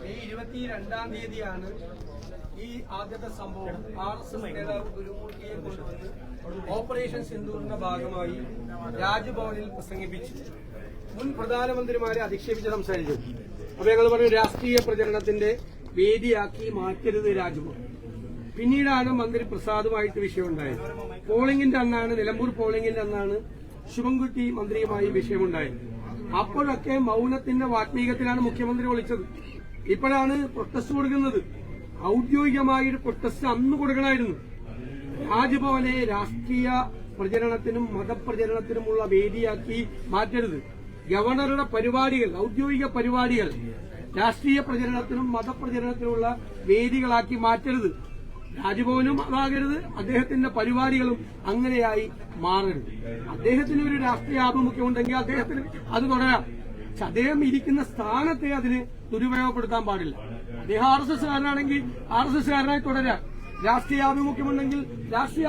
May ഇരുപത്തിരണ്ടാം തീയതിയാണ് ഈ ആദ്യത്തെ സംഭവം. ആർ എസ് എസ് നേതാവ് ഗുരുമൂർത്തിയെ കൊണ്ടുവന്ന് ഓപ്പറേഷൻ സിന്ദൂറിന്റെ ഭാഗമായി രാജ്ഭവനിൽ പ്രസംഗിപ്പിച്ചു. മുൻ പ്രധാനമന്ത്രിമാരെ അധിക്ഷേപിച്ച് സംസാരിച്ചു. അപ്പൊ ഞങ്ങൾ പറഞ്ഞു രാഷ്ട്രീയ പ്രചരണത്തിന്റെ വേദിയാക്കി മാറ്റരുത് രാജ്ഭവൻ. പിന്നീടാണ് മന്ത്രി പ്രസാദുമായിട്ട് വിഷയമുണ്ടായത്. പോളിംഗിന്റെ അന്നാണ് നിലമ്പൂർ പോളിംഗിന്റെ അന്നാണ് ശുഭംകുട്ടി മന്ത്രിയുമായി വിഷയമുണ്ടായത്. അപ്പോഴൊക്കെ മൗനത്തിന്റെ വാത്മീകത്തിലാണ് മുഖ്യമന്ത്രി വിളിച്ചത്. ഇപ്പോഴാണ് പ്രൊട്ടസ്റ്റ് കൊടുക്കുന്നത്. ഔദ്യോഗികമായ പ്രൊട്ടസ്റ്റ് അന്ന് കൊടുക്കണമായിരുന്നു. രാജ്ഭവനെ രാഷ്ട്രീയ പ്രചരണത്തിനും മതപ്രചരണത്തിനുമുള്ള വേദിയാക്കി മാറ്റരുത്. ഗവർണറുടെ പരിപാടികൾ ഔദ്യോഗിക പരിപാടികൾ രാഷ്ട്രീയ പ്രചരണത്തിനും മതപ്രചരണത്തിനുമുള്ള വേദികളാക്കി മാറ്റരുത്. രാജ്ഭവനും അതാകരുത് അദ്ദേഹത്തിന്റെ പരിപാടികളും അങ്ങനെയായി മാറരുത്. അദ്ദേഹത്തിന് ഒരു രാഷ്ട്രീയ ആഭിമുഖ്യം ഉണ്ടെങ്കിൽ അദ്ദേഹത്തിന് അത് തുടരാം. പക്ഷെ അദ്ദേഹം ഇരിക്കുന്ന സ്ഥാനത്തെ അതിന് ദുരുപയോഗപ്പെടുത്താൻ പാടില്ല. അദ്ദേഹം ആർ എസ് എസ്കാരനാണെങ്കിൽ ആർ എസ് എസ്കാരനായി തുടരാം. രാഷ്ട്രീയ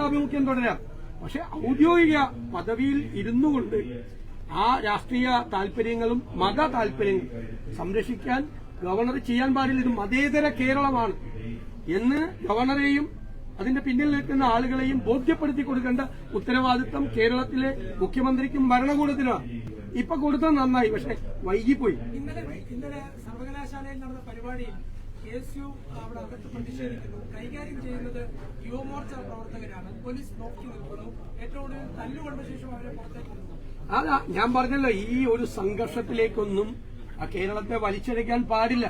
ആഭിമുഖ്യം തുടരാം. പക്ഷെ ഔദ്യോഗിക പദവിയിൽ ഇരുന്നു കൊണ്ട് ആ രാഷ്ട്രീയ താല്പര്യങ്ങളും മത താല്പര്യങ്ങളും സംരക്ഷിക്കാൻ ഗവർണർ ചെയ്യാൻ പാടില്ല. ഇത് മതേതര കേരളമാണ് എന്ന് ഗവർണറെയും അതിന്റെ പിന്നിൽ നിൽക്കുന്ന ആളുകളെയും ബോധ്യപ്പെടുത്തി കൊടുക്കേണ്ട ഉത്തരവാദിത്തം കേരളത്തിലെ മുഖ്യമന്ത്രിക്കും ഭരണകൂടത്തിനുമാണ്. ഇപ്പൊ കൊടുത്താൽ നന്നായി പക്ഷെ വൈകിപ്പോയി. ഇന്നലെ ഇന്നലെ സർവകലാശാലയിൽ നടന്ന പരിപാടിയിൽ കെ എസ് യു അവിടെ അകത്ത് പ്രതിഷേധിക്കുന്നു. കൈകാര്യം ചെയ്യുന്നത് യുവമോർച്ച പ്രവർത്തകരാണ്. പോലീസ് നോക്കി നിൽക്കുന്നു. ഏറ്റവും ഒടുവിൽ തല്ലുകൊണ്ട ശേഷം അവരെ പുറത്തേക്ക് അതാ ഞാൻ പറഞ്ഞല്ലോ ഈ ഒരു സംഘർഷത്തിലേക്കൊന്നും കേരളത്തെ വലിച്ചെടുക്കാൻ പാടില്ല.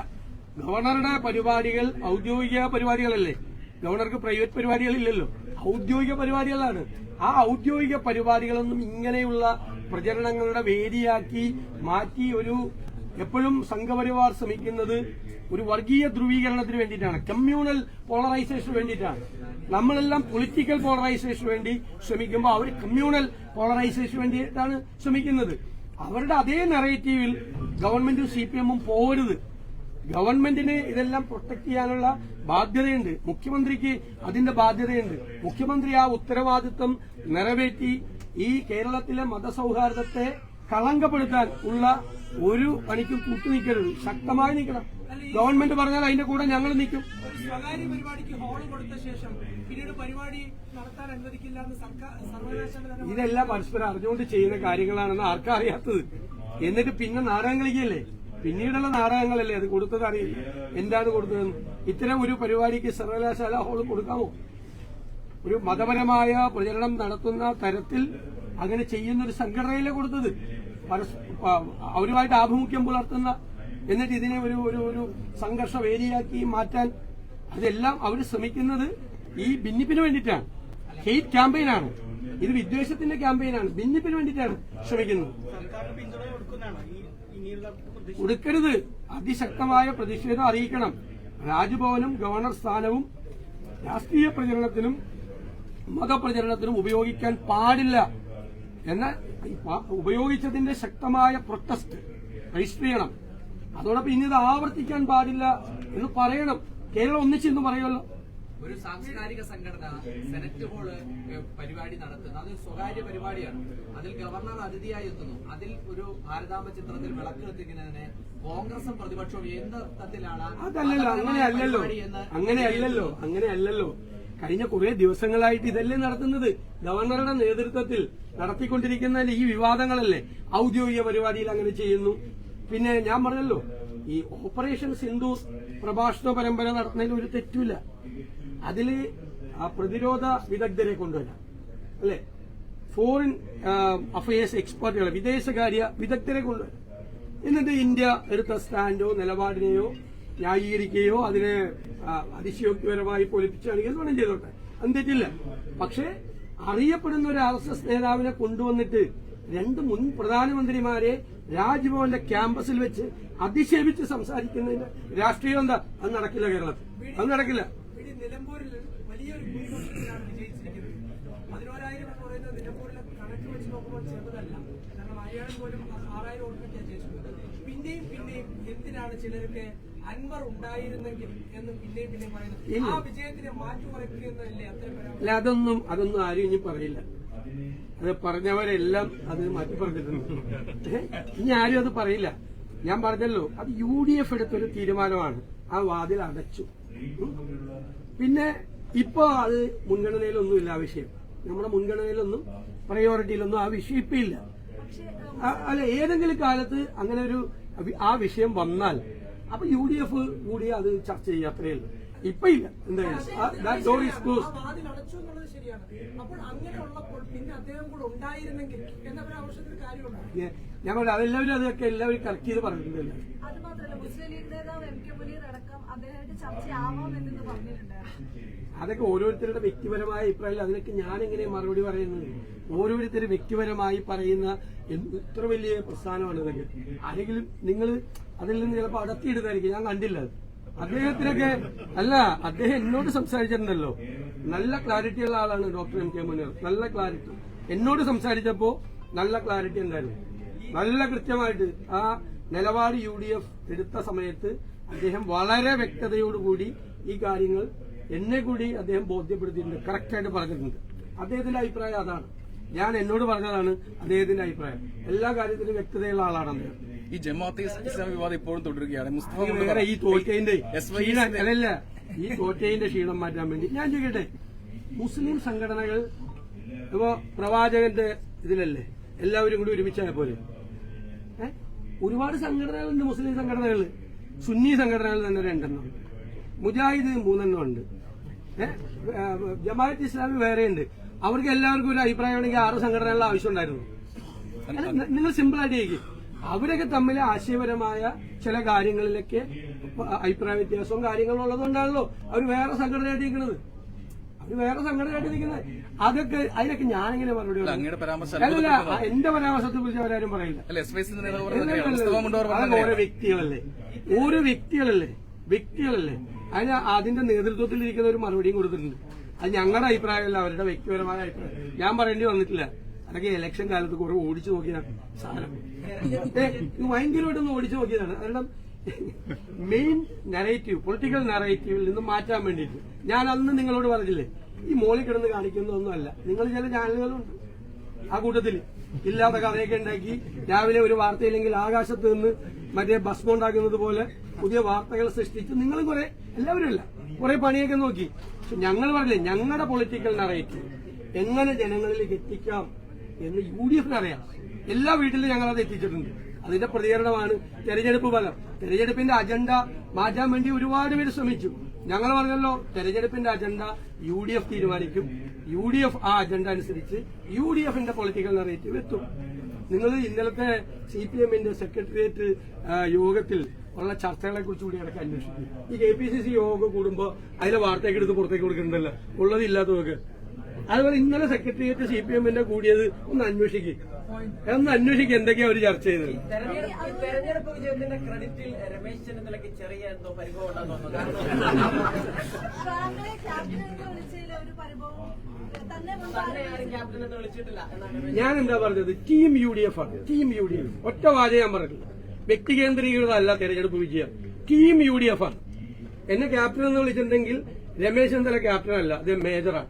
ഗവർണറുടെ പരിപാടികൾ ഔദ്യോഗിക പരിപാടികളല്ലേ? ഗവർണർക്ക് പ്രൈവറ്റ് പരിപാടികളില്ലല്ലോ. ഔദ്യോഗിക പരിപാടികളാണ്. ആ ഔദ്യോഗിക പരിപാടികളൊന്നും ഇങ്ങനെയുള്ള പ്രചരണങ്ങളുടെ വേദിയാക്കി മാറ്റി ഒരു എപ്പോഴും സംഘപരിവാർ ശ്രമിക്കുന്നത് ഒരു വർഗീയ ധ്രുവീകരണത്തിന് വേണ്ടിയിട്ടാണ്. കമ്മ്യൂണൽ പോളറൈസേഷന് വേണ്ടിയിട്ടാണ്. നമ്മളെല്ലാം പൊളിറ്റിക്കൽ പോളറൈസേഷന് വേണ്ടി ശ്രമിക്കുമ്പോൾ അവർ കമ്മ്യൂണൽ പോളറൈസേഷന് വേണ്ടിയിട്ടാണ് ശ്രമിക്കുന്നത്. അവരുടെ അതേ നെറേറ്റീവിൽ ഗവൺമെന്റും സി പി എമ്മും പോകരുത് ഗവൺമെന്റിന് ഇതെല്ലാം പ്രൊട്ടക്ട് ചെയ്യാനുള്ള ബാധ്യതയുണ്ട്. മുഖ്യമന്ത്രിക്ക് അതിന്റെ ബാധ്യതയുണ്ട്. മുഖ്യമന്ത്രി ആ ഉത്തരവാദിത്വം നിറവേറ്റി ഈ കേരളത്തിലെ മതസൗഹാർദ്ദത്തെ കളങ്കപ്പെടുത്താൻ ഉള്ള ഒരു പണിക്കും കൂട്ടുനിൽക്കരുത്. ശക്തമായി നിൽക്കണം. ഗവൺമെന്റ് പറഞ്ഞാൽ അതിന്റെ കൂടെ ഞങ്ങൾ നിൽക്കും. സ്വകാര്യ പരിപാടിക്ക് ഹോൾ കൊടുത്ത ശേഷം പിന്നീട് പരിപാടി നടത്താൻ അനുവദിക്കില്ല എന്ന് സർക്കാർ സർവകലാശാല തന്നെ ഇതെല്ലാം പരസ്പരം അറിഞ്ഞുകൊണ്ട് ചെയ്യുന്ന കാര്യങ്ങളാണെന്ന് ആർക്കറിയാത്തത് എന്നിട്ട് പിന്നെ നാടകം കളിക്കല്ലേ പിന്നീടുള്ള നാടകങ്ങളല്ലേ അത് കൊടുത്തത് അറിയില്ല. എന്താണ് കൊടുത്തതെന്ന്? ഇത്തരം ഒരു പരിപാടിക്ക് സർവകലാശാല ഹോൾ കൊടുക്കാമോ ഒരു മതപരമായ പ്രചരണം നടത്തുന്ന തരത്തിൽ അങ്ങനെ ചെയ്യുന്ന ഒരു സംഘടനയിലെ കൊടുത്തത് അവരുമായിട്ട് ആഭിമുഖ്യം പുലർത്തുന്ന എന്നിട്ട് ഇതിനെ ഒരു ഒരു ഒരു സംഘർഷ വേദിയാക്കി മാറ്റാൻ അതെല്ലാം അവർ ശ്രമിക്കുന്നത് ഈ ഭിന്നിപ്പിന് വേണ്ടിയിട്ടാണ്. ഹെയ്റ്റ് ക്യാമ്പയിനാണ്. ഇത് വിദ്വേഷത്തിന്റെ ക്യാമ്പയിനാണ്. ഭിന്നിപ്പിന് വേണ്ടിയിട്ടാണ് ശ്രമിക്കുന്നത്. കൊടുക്കരുത് അതിശക്തമായ പ്രതിഷേധം അറിയിക്കണം. രാജ്ഭവനും ഗവർണർ സ്ഥാനവും രാഷ്ട്രീയ പ്രചരണത്തിനും മതപ്രചരണത്തിനും ഉപയോഗിക്കാൻ പാടില്ല എന്ന ഉപയോഗിച്ചതിന്റെ ശക്തമായ പ്രൊട്ടസ്റ്റ് രജിസ്റ്റർ ചെയ്യണം അതോടൊപ്പം ഇനി ഇത് ആവർത്തിക്കാൻ പാടില്ല എന്ന് പറയണം. കേരളം ഒന്നിച്ചെന്ന് പറയുമല്ലോ. ഒരു സാംസ്കാരിക സംഘടന സെനറ്റ് ഹോൾ പരിപാടി നടത്തുന്ന അത് സ്വകാര്യ പരിപാടിയാണ്. അതിൽ ഗവർണർ അതിഥിയായി എത്തുന്നു. അതിൽ ഒരു ഭാരതാമ്പ ചിത്രത്തിൽ വിളക്ക് എത്തിക്കുന്നതിന് കോൺഗ്രസും പ്രതിപക്ഷവും എന്ത് അർത്ഥത്തിലാണ് അതല്ലല്ലോ അങ്ങനെയല്ലല്ലോ. കഴിഞ്ഞ കുറെ ദിവസങ്ങളായിട്ട് ഇതല്ലേ നടത്തുന്നത്. ഗവർണറുടെ നേതൃത്വത്തിൽ നടത്തിക്കൊണ്ടിരിക്കുന്ന ഈ വിവാദങ്ങളല്ലേ ഔദ്യോഗിക പരിപാടിയിൽ അങ്ങനെ ചെയ്യുന്നു. പിന്നെ ഞാൻ പറഞ്ഞല്ലോ ഈ ഓപ്പറേഷൻ സിന്ധു പ്രഭാഷണ പരമ്പര നടത്തുന്നതിൽ ഒരു തെറ്റുമില്ല. അതിൽ ആ പ്രതിരോധ വിദഗ്ധരെ കൊണ്ടുവരാം. അല്ലെ? ഫോറിൻ അഫയേഴ്സ് എക്സ്പെർട്ടുകളെ വിദേശകാര്യ വിദഗ്ധരെ കൊണ്ടുവരാം. എന്നിട്ട് ഇന്ത്യ എടുത്ത സ്റ്റാൻഡോ നിലപാടിനെയോ ന്യായീകരിക്കുകയോ അതിനെ അതിശയോക്തിപരമായി പൊലിപ്പിച്ചാണെങ്കിൽ വേണം ചെയ്തോട്ടെ. അത് തെറ്റില്ല. പക്ഷേ അറിയപ്പെടുന്ന ഒരു ആർ എസ് എസ് നേതാവിനെ കൊണ്ടുവന്നിട്ട് രണ്ട് മുൻ പ്രധാനമന്ത്രിമാരെ രാജ്ഭവന്റെ ക്യാമ്പസിൽ വെച്ച് അധിക്ഷേപിച്ച് സംസാരിക്കുന്നതിന് രാഷ്ട്രീയം എന്താ? അത് നടക്കില്ല കേരളത്തിൽ. അത് നടക്കില്ല. നിലമ്പൂരിൽ വലിയൊരു ഭൂരിപക്ഷത്തിലാണ് വിജയിച്ചിരിക്കുന്നത്. പതിനോരായിരം എന്ന് പറയുന്നത് നിലമ്പൂരിലെ കണക്ക് വെച്ച് നോക്കുമ്പോൾ ചെറുതല്ല. കാരണം അയാൾ പോലും ആറായിരം വോട്ടിനൊക്കെയാണ് ജയിച്ചിട്ടുള്ളത്. പിന്നെയും പിന്നെയും എന്തിനാണ് ചിലർക്ക് അൻവർ ഉണ്ടായിരുന്നെങ്കിൽ എന്ന് പിന്നെയും പിന്നെയും പറയുന്നത്? ആ വിജയത്തിനെ പരാമർശം? അല്ല അതൊന്നും അതൊന്നും ആരും ഇനി പറയില്ല. അത് പറഞ്ഞവരെല്ലാം അത് മാറ്റി പറഞ്ഞിട്ടുണ്ട്? ഇനി ആരും അത് പറയില്ല. ഞാൻ പറഞ്ഞല്ലോ അത് യു ഡി എഫ് എടുത്തൊരു തീരുമാനമാണ്. ആ വാതിൽ അടച്ചു. പിന്നെ ഇപ്പൊ അത് മുൻഗണനയിലൊന്നുമില്ല ആ വിഷയം. നമ്മുടെ മുൻഗണനയിലൊന്നും പ്രയോറിറ്റിയിലൊന്നും ആ വിഷയം ഇപ്പൊ ഇല്ല. അല്ല ഏതെങ്കിലും കാലത്ത് അങ്ങനെ ഒരു ആ വിഷയം വന്നാൽ അപ്പൊ യു ഡി എഫ് കൂടി അത് ചർച്ച ചെയ്യാത്രയുള്ളൂ അത്രയേ ഉള്ളൂ. ഇപ്പൊ ഇല്ല. എന്തായാലും ഡോർ ഈസ് ക്ലോസ് ഞാൻ പറഞ്ഞു അതെല്ലാവരും അതൊക്കെ എല്ലാവരും കറക്റ്റ് ചെയ്ത് പറഞ്ഞിട്ടുണ്ടായിരുന്നു. അതൊക്കെ ഓരോരുത്തരുടെ വ്യക്തിപരമായ അഭിപ്രായം അതിനൊക്കെ ഞാൻ എങ്ങനെ മറുപടി പറയുന്നത്? ഓരോരുത്തരും വ്യക്തിപരമായി പറയുന്ന എത്ര വലിയ പ്രസ്ഥാനമാണ് ഇതൊക്കെ. ആരെങ്കിലും നിങ്ങൾ അതിൽ നിന്ന് ചിലപ്പോൾ അടത്തിയിടുന്നതായിരിക്കും. ഞാൻ കണ്ടില്ല അത്. അദ്ദേഹത്തിനൊക്കെ അല്ല അദ്ദേഹം എന്നോട് സംസാരിച്ചിട്ടുണ്ടല്ലോ. നല്ല ക്ലാരിറ്റി ഉള്ള ആളാണ് ഡോക്ടർ എം കെ മുനീർ. നല്ല ക്ലാരിറ്റി എന്നോട് സംസാരിച്ചപ്പോ നല്ല ക്ലാരിറ്റി ഉണ്ടായിരുന്നു. നല്ല കൃത്യമായിട്ട് ആ നിലപാട് യു ഡി എഫ് എടുത്ത സമയത്ത് അദ്ദേഹം വളരെ വ്യക്തതയോടുകൂടി ഈ കാര്യങ്ങൾ എന്നെ കൂടി അദ്ദേഹം ബോധ്യപ്പെടുത്തിയിട്ടുണ്ട്. കറക്റ്റായിട്ട് പറഞ്ഞിട്ടുണ്ട്. അദ്ദേഹത്തിന്റെ അഭിപ്രായം അതാണ്. ഞാൻ എന്നോട് പറഞ്ഞതാണ് അദ്ദേഹത്തിന്റെ അഭിപ്രായം. എല്ലാ കാര്യത്തിലും വ്യക്തതയുള്ള ആളാണ് അദ്ദേഹം. ഈ ജമാഅത്തെ ഇസ്ലാമി വിവാദം ഇപ്പോഴും തുടരുകയാണ്. മുസ്തഫ ഈ വേറെ വൈ ക്ഷീണം അല്ലല്ല. ഈ തോറ്റയിന്റെ ക്ഷീണം മാറ്റാൻ വേണ്ടി ഞാൻ ചോദിക്കട്ടെ? മുസ്ലിം സംഘടനകൾ ഇപ്പോ പ്രവാചകന്റെ ഇതിലല്ലേ? എല്ലാവരും കൂടി ഒരുമിച്ചായ പോലെ? ഒരുപാട് സംഘടനകളുണ്ട് മുസ്ലിം സംഘടനകൾ. സുന്നി സംഘടനകൾ തന്നെ രണ്ടെണ്ണം. മുജാഹിദ് മൂന്നെണ്ണം ഉണ്ട്. ജമാഅത്ത് ഇസ്ലാമി വേറെയുണ്ട് അവർക്ക് എല്ലാവർക്കും ഒരു അഭിപ്രായമാണെങ്കിൽ ആറ് സംഘടനകളുടെ ആവശ്യമുണ്ടായിരുന്നു നിങ്ങൾ സിമ്പിൾ ആയിട്ട് ചെയ്യും അവരൊക്കെ തമ്മിൽ ആശയപരമായ ചില കാര്യങ്ങളിലൊക്കെ അഭിപ്രായ വ്യത്യാസവും കാര്യങ്ങളും ഉള്ളതുകൊണ്ടാണല്ലോ അവർ വേറെ സംഘടനയായിട്ട് നിൽക്കുന്നത് അവർ വേറെ സംഘടനയായിട്ട് നിൽക്കുന്നത് അതൊക്കെ അതിനൊക്കെ ഞാനിങ്ങനെ മറുപടി അല്ലല്ല എന്റെ പരാമർശത്തെ കുറിച്ച് അവരാരും പറയില്ല. ഓരോ വ്യക്തികളല്ലേ? ഓരോ വ്യക്തികളല്ലേ? വ്യക്തികളല്ലേ? അതിന് അതിന്റെ നേതൃത്വത്തിൽ ഇരിക്കുന്ന ഒരു മറുപടിയും കൊടുത്തിട്ടുണ്ട്. അത് ഞങ്ങളുടെ അഭിപ്രായമല്ല അവരുടെ വ്യക്തിപരമായ അഭിപ്രായം. ഞാൻ പറയേണ്ടി വന്നിട്ടില്ല. അതൊക്കെ ഇലക്ഷൻ കാലത്ത് കുറെ ഓടിച്ചു നോക്കിയ സാധനം. ഭയങ്കരമായിട്ടൊന്ന് ഓടിച്ചു നോക്കിയതാണ്. കാരണം മെയിൻ നറേറ്റീവ് പൊളിറ്റിക്കൽ നറേറ്റീവിൽ നിന്ന് മാറ്റാൻ വേണ്ടിയിട്ട്. ഞാൻ അന്ന് നിങ്ങളോട് പറഞ്ഞില്ലേ ഈ മോളിൽ കിടന്ന് കാണിക്കുന്നതൊന്നുമല്ല. നിങ്ങൾ ചില ചാനലുകളുണ്ട്. ആ കൂട്ടത്തിൽ ഇല്ലാത്ത കഥയൊക്കെ ഉണ്ടാക്കി രാവിലെ ഒരു വാർത്തയില്ലെങ്കിൽ ആകാശത്ത് നിന്ന് മറ്റേ ഭസ്മം ഉണ്ടാക്കുന്നത് പോലെ പുതിയ വാർത്തകൾ സൃഷ്ടിച്ച് നിങ്ങളും കുറെ എല്ലാവരും അല്ല കുറെ പണിയൊക്കെ നോക്കി. പക്ഷെ ഞങ്ങൾ പറഞ്ഞില്ലേ ഞങ്ങളുടെ പൊളിറ്റിക്കൽ നറേറ്റീവ് എങ്ങനെ ജനങ്ങളിലേക്ക് എത്തിക്കാം എന്ന് യു ഡി എഫിന് അറിയാം. എല്ലാ വീട്ടിലും ഞങ്ങൾ അത് എത്തിച്ചിട്ടുണ്ട്. അതിന്റെ പ്രതികരണമാണ് തെരഞ്ഞെടുപ്പ് ഫലം. തെരഞ്ഞെടുപ്പിന്റെ അജണ്ട മാറ്റാൻ വേണ്ടി ഒരുപാട് പേര് ശ്രമിച്ചു. ഞങ്ങൾ പറഞ്ഞല്ലോ തെരഞ്ഞെടുപ്പിന്റെ അജണ്ട യു ഡി എഫ് തീരുമാനിക്കും. യു ഡി എഫ് ആ അജണ്ട അനുസരിച്ച് യു ഡി എഫിന്റെ പൊളിറ്റിക്കൽ നറേറ്റീവ് എത്തും. നിങ്ങൾ ഇന്നലത്തെ സി പി എമ്മിന്റെ സെക്രട്ടേറിയറ്റ് യോഗത്തിൽ ഉള്ള ചർച്ചകളെ കുറിച്ച് കൂടി ഇടയ്ക്ക് അന്വേഷിക്കും. ഈ കെ പി സി സി യോഗം കൂടുമ്പോൾ അതിലെ വാർത്തയൊക്കെ എടുത്ത് പുറത്തേക്ക് കൊടുക്കുന്നുണ്ടല്ലോ. ഉള്ളത് ഇല്ലാത്തതൊക്കെ അതുപോലെ ഇന്നലെ സെക്രട്ടേറിയറ്റ് സി പി എമ്മിന്റെ കൂടിയത് ഒന്ന് അന്വേഷിക്കും. ഒന്ന് അന്വേഷിക്കുക എന്തൊക്കെയാ അവർ ചർച്ച ചെയ്തത്. തെരഞ്ഞെടുപ്പ് ഈ വിജയത്തിന്റെ ക്രെഡിറ്റിൽ രമേശ് ചെന്നിത്തലയ്ക്ക് ചെറിയ എന്തോ പരിഭവം ഉണ്ടെന്ന് തോന്നുന്നു. ഞാൻ എന്താ പറഞ്ഞത് ടീം യു ഡി എഫ് ആണ് ടീം യു ഡി എഫ് ഒറ്റ വാചക ഞാൻ പറഞ്ഞില്ല വ്യക്തി കേന്ദ്രീകൃതമല്ല തെരഞ്ഞെടുപ്പ് വിജയം. ടീം യു ഡി എഫ് ആണ്. എന്നെ ക്യാപ്റ്റൻ എന്ന് വിളിച്ചിട്ടുണ്ടെങ്കിൽ രമേശ് ചെന്നിത്തല ക്യാപ്റ്റൻ അല്ല അത് മേജറാണ്